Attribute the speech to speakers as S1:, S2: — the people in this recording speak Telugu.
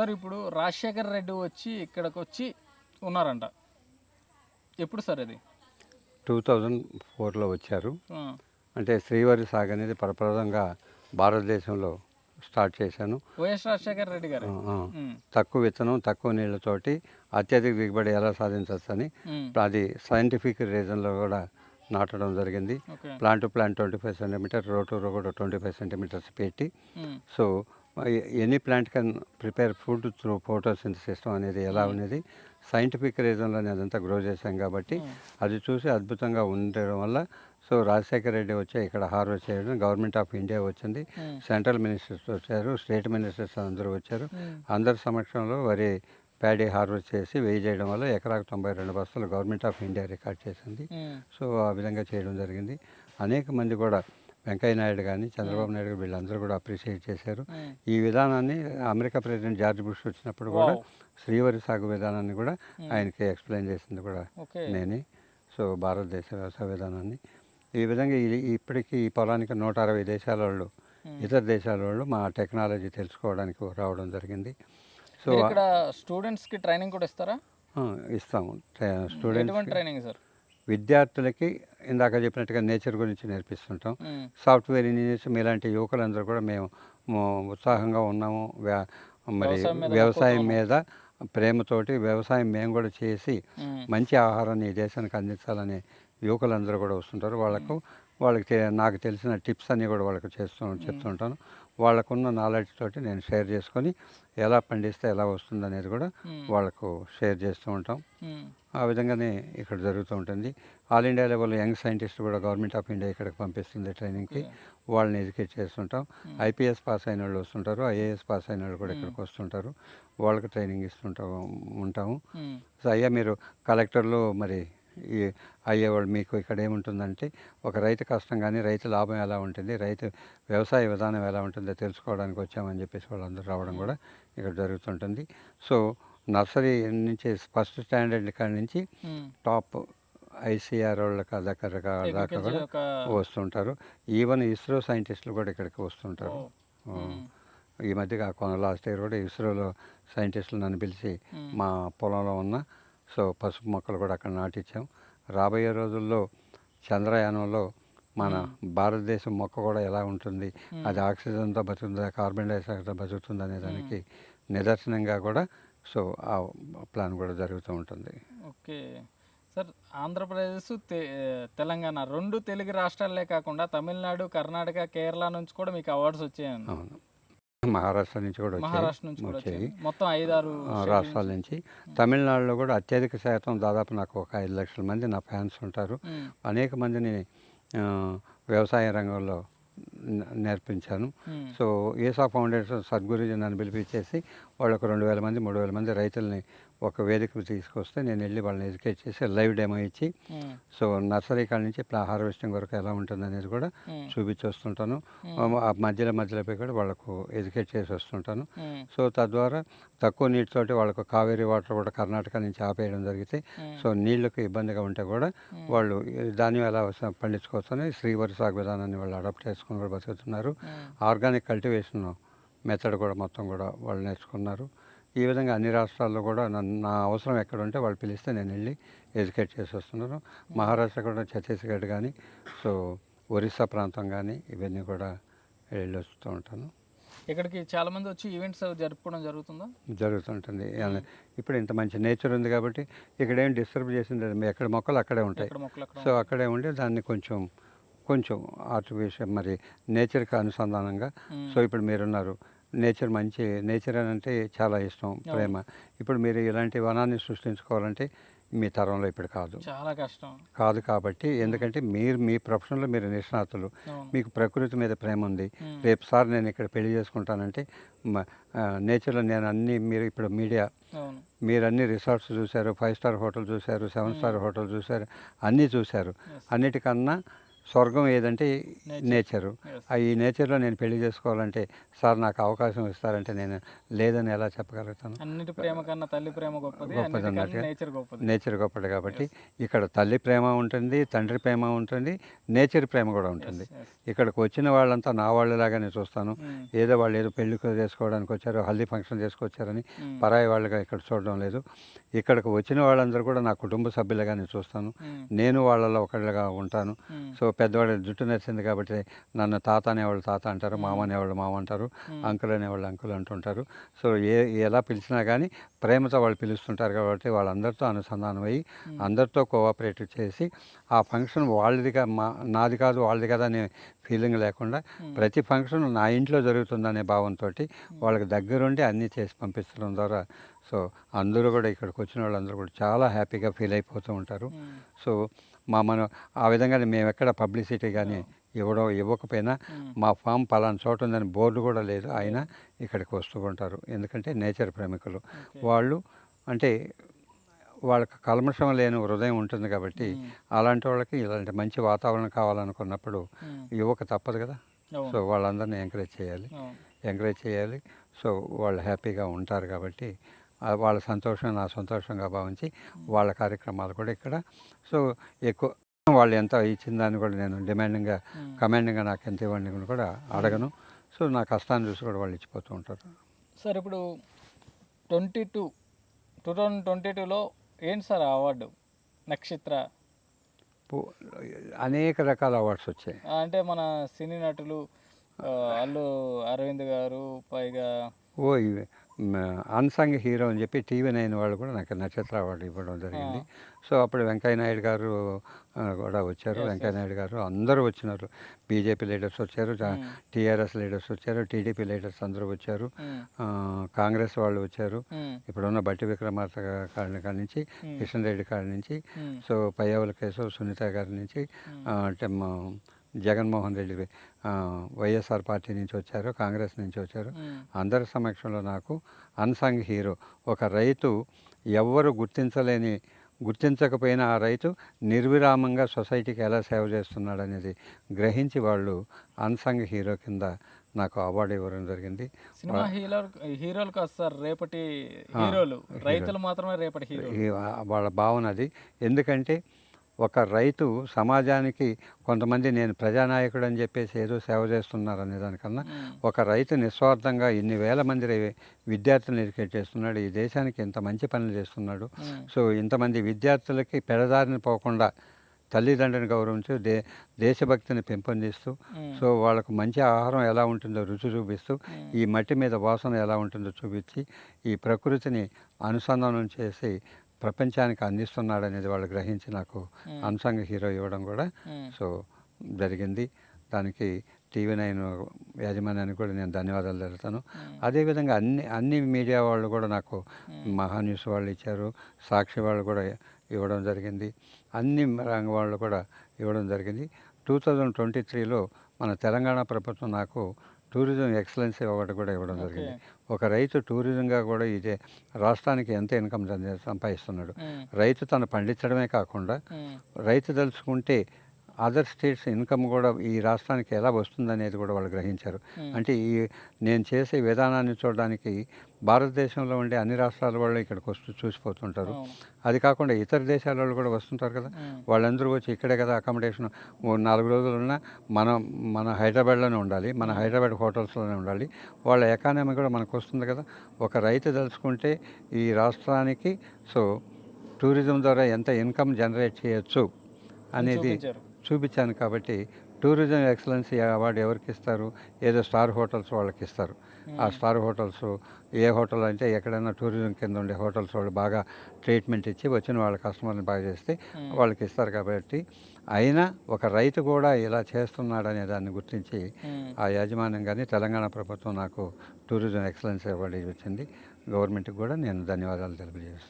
S1: సార్ ఇప్పుడు రాజశేఖర్ రెడ్డి వచ్చి ఇక్కడికి వచ్చి ఉన్నారంట. ఎప్పుడు సార్ అది
S2: టూ థౌజండ్ ఫోర్లో వచ్చారు. అంటే శ్రీవారి సాగు అనేది ప్రప్రదంగా భారతదేశంలో స్టార్ట్ చేశాను.
S1: వైఎస్ రాజశేఖర్ రెడ్డి గారు.
S2: తక్కువ విత్తనం తక్కువ నీళ్ళతోటి అత్యధిక దిగుబడి ఎలా సాధించవచ్చు అని అది సైంటిఫిక్ రీజన్లో కూడా నాటడం జరిగింది. Plant to plant twenty five centimetre row to row కూడా ట్వంటీ ఫైవ్ సెంటీమీటర్స్ పెట్టి so any plant can prepare food through ఫోటోసింథసిస్టమ్ అనేది ఎలా అనేది సైంటిఫిక్ రీజన్లో అదంతా గ్రో చేశాం కాబట్టి అది చూసి అద్భుతంగా ఉండడం వల్ల సో రాజశేఖర రెడ్డి వచ్చి ఇక్కడ హార్వెస్ట్ చేయడం గవర్నమెంట్ ఆఫ్ ఇండియా వచ్చింది.
S1: ఉమ్,
S2: సెంట్రల్ మినిస్టర్స్ వచ్చారు స్టేట్ మినిస్టర్స్ అందరూ వచ్చారు. అందరి సమక్షంలో వరి ప్యాడీ హార్వెస్ట్ చేసి వేయి చేయడం వల్ల ఎకరాకు తొంభై రెండు బస్తాలు గవర్నమెంట్ ఆఫ్ ఇండియా రికార్డ్ చేసింది. సో ఆ విధంగా చేయడం జరిగింది. అనేక మంది కూడా వెంకయ్య నాయుడు కానీ చంద్రబాబు నాయుడు గారు వీళ్ళందరూ కూడా అప్రిషియేట్ చేశారు. ఈ విధానాన్ని అమెరికా ప్రెసిడెంట్ జార్జ్ బుష్ వచ్చినప్పుడు కూడా. శ్రీవరి సాగు విధానాన్ని కూడా ఆయనకి ఎక్స్ప్లెయిన్ చేసింది కూడా నేనే. సో భారతదేశ వ్యవసాయ విధానాన్ని. ఈ విధంగా ఇప్పటికీ ఈ పొలానికి నూట అరవై దేశాల వాళ్ళు ఇతర దేశాల వాళ్ళు మా టెక్నాలజీ తెలుసుకోవడానికి రావడం జరిగింది. సో
S1: ఇక్కడ స్టూడెంట్స్కి ట్రైనింగ్ కూడా ఇస్తారా?
S2: ఇస్తాము. స్టూడెంట్స్
S1: ఎటువంటి ట్రైనింగ్ సార్?
S2: విద్యార్థులకి ఇందాక చెప్పినట్టుగా నేచర్ గురించి నేర్పిస్తుంటాం. సాఫ్ట్వేర్ ఇంజనీర్స్ మీలాంటి యువకులందరూ కూడా మేము ఉత్సాహంగా ఉన్నాము. మరి
S1: వ్యవసాయం మీద
S2: ప్రేమతోటి వ్యవసాయం మేము కూడా చేసి మంచి ఆహారాన్ని ఈ దేశానికి అందించాలని యువకులందరూ కూడా వస్తుంటారు. వాళ్ళకు వాళ్ళకి నాకు తెలిసిన టిప్స్ అన్నీ కూడా వాళ్ళకి చేస్తూ చెప్తుంటాను. వాళ్ళకున్న నాలెడ్జ్ తోటి నేను షేర్ చేసుకొని ఎలా పండిస్తే ఎలా వస్తుంది అనేది కూడా వాళ్ళకు షేర్ చేస్తూ ఉంటాం. ఆ విధంగానే ఇక్కడ జరుగుతూ ఉంటుంది. All India level young scientist కూడా గవర్నమెంట్ ఆఫ్ ఇండియా ఇక్కడికి పంపిస్తుంది ట్రైనింగ్కి. వాళ్ళని ఎడ్యుకేట్ చేస్తుంటాం. ఐపీఎస్ పాస్ అయిన వాళ్ళు వస్తుంటారు. ఐఏఎస్ పాస్ అయిన వాళ్ళు కూడా ఇక్కడికి వస్తుంటారు. వాళ్ళకి ట్రైనింగ్ ఇస్తుంటాం ఉంటాము. సో అయ్యా మీరు కలెక్టర్లు మరి ఈ అయ్యేవాళ్ళు మీకు ఇక్కడ ఏముంటుందంటే ఒక రైతు కష్టం కానీ రైతు లాభం ఎలా ఉంటుంది రైతు వ్యవసాయ విధానం ఎలా ఉంటుందో తెలుసుకోవడానికి వచ్చామని చెప్పేసి వాళ్ళందరూ రావడం కూడా ఇక్కడ జరుగుతుంటుంది. సో నర్సరీ నుంచి ఫస్ట్ స్టాండర్డ్ కాడి నుంచి. టాప్ ఐసీఆర్ వాళ్ళ దగ్గర దాకా కూడా వస్తుంటారు. ఈవెన్ ఇస్రో సైంటిస్టులు కూడా ఇక్కడికి వస్తుంటారు. ఈ మధ్య కాకుండా లాస్ట్ ఇయర్ కూడా ఇస్రోలో సైంటిస్టులు నన్ను పిలిచి. మా పొలంలో ఉన్న సో పసుపు మొక్కలు కూడా అక్కడ నాటించాం రాబోయే రోజుల్లో చంద్రయానంలో మన భారతదేశం మొక్క కూడా ఎలా ఉంటుంది అది ఆక్సిజన్తో బతుకుతుందా కార్బన్ డైఆక్సైడ్తో బతుకుతుందా అనే దానికి నిదర్శనంగా కూడా సో ఆ ప్లాన్ కూడా జరుగుతూ ఉంటుంది.
S1: ఓకే. సార్ ఆంధ్రప్రదేశ్ తెలంగాణ రెండు తెలుగు రాష్ట్రాలే కాకుండా తమిళనాడు కర్ణాటక కేరళ నుంచి కూడా మీకు అవార్డ్స్ వచ్చాయండి
S2: అవును. మహారాష్ట్ర నుంచి కూడా
S1: మహారాష్ట్ర నుంచి
S2: వచ్చాయి వచ్చాయి.
S1: వచ్చాయి. మొత్తం ఐదారు
S2: రాష్ట్రాల నుంచి. తమిళనాడులో కూడా అత్యధిక శాతం దాదాపు నాకు ఒక ఐదు లక్షల మంది నా ఫ్యాన్స్ ఉంటారు. అనేక మందిని వ్యవసాయ రంగంలో నేర్పించాను. సో ఏసా ఫౌండేషన్ సద్గురుజీ నన్ను పిలిపించేసి వాళ్ళకు రెండు వేల మంది మూడు వేల మంది రైతుల్ని ఒక వేదికకు తీసుకొస్తే నేను వెళ్ళి వాళ్ళని ఎడ్యుకేట్ చేసి లైవ్ డెమో ఇచ్చి సో నర్సరీ కాడ నుంచి ప్లా హార్వెస్టింగ్ వరకు ఎలా ఉంటుంది అనేది కూడా చూపించి వస్తుంటాను ఆ మధ్యలో మధ్యలో పోయి కూడా వాళ్ళకు ఎడ్యుకేట్ చేసి వస్తుంటాను. సో తద్వారా తక్కువ నీటితోటి వాళ్ళకు కావేరీ వాటర్ కూడా కర్ణాటక నుంచి ఆపేయడం జరిగితే. సో నీళ్ళకు ఇబ్బందిగా ఉంటే కూడా వాళ్ళు ధాన్యం ఎలా వస్తా- పండించుకోవచ్చని శ్రీవరి సాగు విధానాన్ని వాళ్ళు అడాప్ట్ చేసుకుని కూడా బతుకుతున్నారు. ఆర్గానిక్ కల్టివేషన్ మెథడ్ కూడా మొత్తం కూడా వాళ్ళు నేర్చుకున్నారు. ఈ విధంగా అన్ని రాష్ట్రాల్లో కూడా నన్ను నా అవసరం ఎక్కడ ఉంటే వాళ్ళు పిలిస్తే నేను వెళ్ళి ఎడ్యుకేట్ చేసి వస్తున్నాను. మహారాష్ట్ర కూడా ఛత్తీస్గఢ్ కానీ సో ఒరిస్సా ప్రాంతం కానీ ఇవన్నీ కూడా వెళ్ళి వస్తూ ఉంటాను.
S1: ఇక్కడికి చాలా మంది వచ్చి ఈవెంట్స్ జరుపుకోవడం జరుగుతుందా?
S2: జరుగుతుంటుంది ఇప్పుడు ఇంత మంచి నేచర్ ఉంది కాబట్టి ఇక్కడ ఏం డిస్టర్బ్ చేసింది లేదు. ఎక్కడ మొక్కలు అక్కడే ఉంటాయి. సో అక్కడే ఉండి దాన్ని కొంచెం కొంచెం ఆర్టిఫిషియల్ మరి నేచర్కి అనుసంధానంగా. సో ఇప్పుడు మీరున్నారు. నేచర్ మంచి నేచర్ అని అంటే చాలా ఇష్టం ప్రేమ. ఇప్పుడు మీరు ఇలాంటి వనాన్ని సృష్టించుకోవాలంటే మీ తరంలో ఇప్పుడు కాదు.
S1: చాలా కష్టం.
S2: కాదు కాబట్టి ఎందుకంటే మీరు మీ ప్రొఫెషన్లో మీరు నిష్ణాతులు. మీకు ప్రకృతి మీద ప్రేమ ఉంది. రేపు సార్ నేను ఇక్కడ పెళ్ళి చేసుకుంటానంటే నేచర్లో నేను అన్ని మీరు ఇప్పుడు మీడియా మీరు అన్ని రిసార్ట్స్ చూశారు ఫైవ్ స్టార్ హోటల్ చూశారు సెవెన్ స్టార్ హోటల్ చూశారు అన్నీ చూశారు. అన్నిటికన్నా స్వర్గం ఏదంటే. నేచరు ఈ నేచర్లో నేను పెళ్ళి చేసుకోవాలంటే సార్ నాకు అవకాశం ఇస్తారంటే నేను లేదని ఎలా చెప్పగలుగుతాను
S1: అన్నిటి ప్రేమ కన్నా తల్లి ప్రేమ గొప్పది
S2: గొప్పది.
S1: నేచర్ గొప్పది
S2: నేచర్ గొప్పది కాబట్టి ఇక్కడ తల్లి ప్రేమ ఉంటుంది తండ్రి ప్రేమ ఉంటుంది నేచర్ ప్రేమ కూడా ఉంటుంది. ఇక్కడికి వచ్చిన వాళ్ళంతా నా వాళ్ళలాగానే చూస్తాను
S1: Mm.
S2: ఏదో వాళ్ళు ఏదో పెళ్ళి చేసుకోవడానికి వచ్చారు హల్దీ ఫంక్షన్ చేసుకొచ్చారని
S1: Mm.
S2: పరాయి వాళ్ళుగా ఇక్కడ చూడడం లేదు ఇక్కడికి వచ్చిన వాళ్ళందరూ కూడా నా కుటుంబ సభ్యులుగానే చూస్తాను
S1: Mm.
S2: నేను వాళ్ళలో ఒకళ్ళగా ఉంటాను. సో పెద్దవాడు జుట్టు నచ్చింది కాబట్టి నన్ను తాత అనేవాళ్ళు తాత అంటారు మామ అనేవాళ్ళు మామ అంటారు. అంకుల్ అనేవాళ్ళు అంకుల్ అంటుంటారు సో ఏ ఎలా పిలిచినా కానీ ప్రేమతో వాళ్ళు పిలుస్తుంటారు కాబట్టి వాళ్ళందరితో అనుసంధానం అయ్యి. అందరితో కోఆపరేట్ చేసి ఆ ఫంక్షన్ వాళ్ళదిగా మా నాది కాదు వాళ్ళది కదా అనే ఫీలింగ్ లేకుండా. ప్రతి ఫంక్షన్ నా ఇంట్లో జరుగుతుందనే భావంతో వాళ్ళకి దగ్గరుండి అన్నీ చేసి పంపించడం ద్వారా సో అందరూ కూడా ఇక్కడికి వచ్చిన వాళ్ళందరూ కూడా చాలా హ్యాపీగా ఫీల్ అయిపోతూ ఉంటారు. సో మా మనం ఆ విధంగా మేము ఎక్కడ పబ్లిసిటీ కానీ ఇవ్వడం ఇవ్వకపోయినా. మా ఫామ్ పలానా చోట ఉందని బోర్డు కూడా లేదు అయినా ఇక్కడికి వస్తూ ఉంటారు ఎందుకంటే నేచర్ ప్రేమికులు. వాళ్ళు అంటే వాళ్ళకి కల్మషం లేని హృదయం ఉంటుంది కాబట్టి. అలాంటి వాళ్ళకి ఇలాంటి మంచి వాతావరణం కావాలనుకున్నప్పుడు. యువక తప్పదు కదా. సో వాళ్ళందరినీ ఎంకరేజ్ చేయాలి. ఎంకరేజ్ చేయాలి సో వాళ్ళు హ్యాపీగా ఉంటారు కాబట్టి వాళ్ళ సంతోషం నా సంతోషంగా భావించి వాళ్ళ కార్యక్రమాలు కూడా ఇక్కడ. సో ఎక్కువ వాళ్ళు ఎంత ఇచ్చిన దాన్ని కూడా నేను డిమాండింగ్గా. కమాండింగ్గా నాకు ఎంత ఇవ్వండి కూడా అడగను. సో నా కష్టాన్ని చూసి కూడా వాళ్ళు ఇచ్చిపోతూ ఉంటారు.
S1: సార్ ఇప్పుడు twenty two two thousand twenty టూలో ఏంటి సార్ అవార్డు? నక్షత్ర?
S2: అనేక రకాల అవార్డ్స్ వచ్చాయి.
S1: అంటే మన సినీ నటులు అల్లు అరవింద్ గారు పైగా
S2: ఓ ఇవి అన్సంగ్ హీరో అని చెప్పి టీవీ నైన్ వాళ్ళు కూడా నాకు నక్షత్ర అవార్డు ఇవ్వడం జరిగింది. సో అప్పుడు వెంకయ్య నాయుడు గారు కూడా వచ్చారు. వెంకయ్య. నాయుడు గారు అందరూ వచ్చినారు. బీజేపీ లీడర్స్ వచ్చారు. టీఆర్ఎస్ లీడర్స్ వచ్చారు. టీడీపీ లీడర్స్ అందరూ వచ్చారు. కాంగ్రెస్ వాళ్ళు వచ్చారు. ఇప్పుడున్న బట్టి విక్రమార్క కాడి కాడి నుంచి. కిషన్ రెడ్డి కాడి నుంచి సో పయ్యావుల కేశవ్ సునీత గారి నుంచి అంటే జగన్మోహన్ రెడ్డి వైఎస్ఆర్ పార్టీ నుంచి వచ్చారు కాంగ్రెస్ నుంచి వచ్చారు. అందరి సమక్షంలో నాకు అన్సంగ్ హీరో ఒక రైతు ఎవ్వరు గుర్తించలేని గుర్తించకపోయినా ఆ రైతు నిర్విరామంగా సొసైటీకి ఎలా సేవ చేస్తున్నాడు అనేది గ్రహించి వాళ్ళు అన్సంగ్ హీరో కింద నాకు అవార్డు ఇవ్వడం జరిగింది.
S1: సినిమా హీరో హీరోలు కాదు సార్ రేపటి హీరోలు. రైతులు మాత్రమే రేపటి హీరోలు.
S2: ఈ వాళ్ళ భావన అది. ఎందుకంటే ఒక రైతు సమాజానికి కొంతమంది నేను ప్రజానాయకుడు అని చెప్పేసి ఏదో సేవ చేస్తున్నారు అనే దానికన్నా ఒక రైతు నిస్వార్థంగా ఇన్ని వేల మంది విద్యార్థులను ఎడ్యుకేట్ చేస్తున్నాడు ఈ దేశానికి ఇంత మంచి పనులు చేస్తున్నాడు. సో ఇంతమంది విద్యార్థులకి పెడదారిని పోకుండా తల్లిదండ్రుని గౌరవించు దే దేశభక్తిని పెంపొందిస్తూ సో వాళ్ళకు మంచి ఆహారం ఎలా ఉంటుందో రుచి చూపిస్తూ ఈ మట్టి మీద వాసన ఎలా ఉంటుందో చూపించి ఈ ప్రకృతిని అనుసంధానం చేసి ప్రపంచానికి అందిస్తున్నాడు అనేది వాళ్ళు గ్రహించి నాకు అన్సంగ్ హీరో ఇవ్వడం కూడా సో జరిగింది. దానికి టీవీ నైన్ యాజమాన్యానికి కూడా నేను ధన్యవాదాలు తెలుపుతాను.
S1: ఉమ్,
S2: అదేవిధంగా అన్ని అన్ని మీడియా వాళ్ళు కూడా నాకు
S1: ఉమ్,
S2: మహా న్యూస్ వాళ్ళు ఇచ్చారు. సాక్షి వాళ్ళు కూడా ఇవ్వడం జరిగింది. అన్ని రంగ వాళ్ళు కూడా ఇవ్వడం జరిగింది. టూ థౌజండ్ ట్వంటీ త్రీలో మన తెలంగాణ ప్రభుత్వం నాకు టూరిజం ఎక్సలెన్సీ అవార్డు కూడా ఇవ్వడం జరిగింది. ఒక రైతు టూరిజంగా కూడా ఇదే రాష్ట్రానికి ఎంత ఇన్కమ్ సంపాదిస్తున్నాడు. రైతు తను పండించడమే కాకుండా రైతు తలుచుకుంటే అదర్ స్టేట్స్ ఇన్కమ్ కూడా ఈ రాష్ట్రానికి ఎలా వస్తుందనేది కూడా వాళ్ళు గ్రహించారు.
S1: ఉమ్,
S2: అంటే ఈ నేను చేసే విధానాన్ని చూడడానికి భారతదేశంలో ఉండే అన్ని రాష్ట్రాల వాళ్ళు ఇక్కడికి వస్తూ చూసిపోతుంటారు. అది కాకుండా ఇతర దేశాల వాళ్ళు కూడా వస్తుంటారు కదా.
S1: ఉమ్,
S2: వాళ్ళందరూ వచ్చి ఇక్కడే కదా అకామిడేషన్ నాలుగు రోజులు ఉన్నా మనం మన హైదరాబాద్లోనే ఉండాలి మన హైదరాబాద్ హోటల్స్లోనే ఉండాలి. వాళ్ళ ఎకానమీ కూడా మనకు వస్తుంది కదా. ఒక రైతు తలుచుకుంటే ఈ రాష్ట్రానికి సో టూరిజం ద్వారా ఎంత ఇన్కమ్ జనరేట్ చేయొచ్చు అనేది. చూపించాను కాబట్టి టూరిజం ఎక్సలెన్సీ అవార్డు ఎవరికి ఇస్తారు? ఏదో స్టార్ హోటల్స్ వాళ్ళకి ఇస్తారు. ఆ స్టార్ హోటల్స్ ఏ హోటల్ అంటే ఎక్కడైనా టూరిజం కింద ఉండే హోటల్స్ వాళ్ళు బాగా ట్రీట్మెంట్ ఇచ్చి వచ్చిన వాళ్ళ కస్టమర్ని బాగా చేస్తే వాళ్ళకి ఇస్తారు కాబట్టి అయినా ఒక రైతు కూడా ఇలా చేస్తున్నాడనే దాన్ని గుర్తించి ఆ యాజమాన్యం కానీ తెలంగాణ ప్రభుత్వం నాకు టూరిజం ఎక్సలెన్స్ అవార్డు ఇచ్చింది. గవర్నమెంట్కి కూడా నేను ధన్యవాదాలు తెలియజేస్తున్నాను.